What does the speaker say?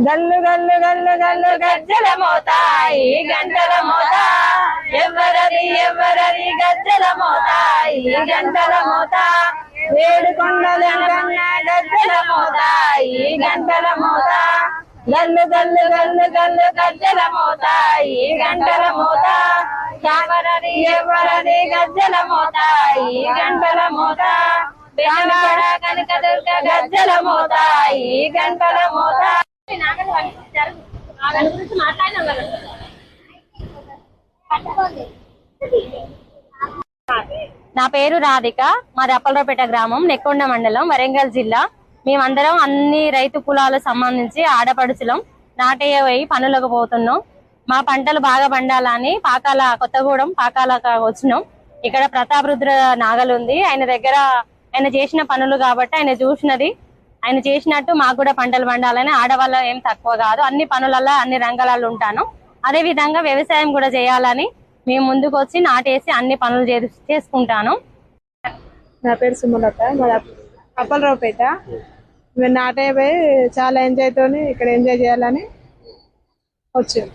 గల్లు గల్లు గల్లు గల్లు గజ్జల మోతాయి గంటల మోతా ఎవరది ఎవరది గజ్జల మోతాయి గంటల మోతా ఏడు కొండలు గజ్జల మోతాయి గంటల మోతా గల్లు గల్లు గల్లు గల్లు గజ్జల మోతాయి గంటల మోతా ఎవరది ఎవరది గజ్జల మోతాయి గంటల మోతా కనక దుర్గ గజ్జల మోతాయి గంటల మోతా దాని గురించి నా పేరు రాధిక మాది అప్పలరావుపేట గ్రామం నెక్కొండ మండలం వరంగల్ జిల్లా. మేమందరం అన్ని రైతు కులాలకు సంబంధించి ఆడపడుచులం నాటయ్య పనులకు పోతున్నాం. మా పంటలు బాగా పండాలని పాకాల కొత్తగూడెం పాకాల వచ్చినాం. ఇక్కడ ప్రతాపరుద్ర నాగలు ఉంది ఆయన దగ్గర ఆయన చేసిన పనులు కాబట్టి ఆయన చూసినది. ఆయన చేసినట్టు మాకు కూడా పంటలు పండాలని ఆడవాళ్ళ ఏం తక్కువ కాదు. అన్ని పనులలో అన్ని రంగాలలో ఉంటాను. అదే విధంగా వ్యవసాయం కూడా చేయాలని మేము ముందుకు వచ్చి నాటేసి అన్ని పనులు చే- చేసుకుంటాను. నా పేరు సుమలత మాది అప్ప- నాటే మేము పోయి చాలా ఎంజాయ్ తోని ఇక్కడ ఎంజాయ్ చేయాలని వచ్చాం.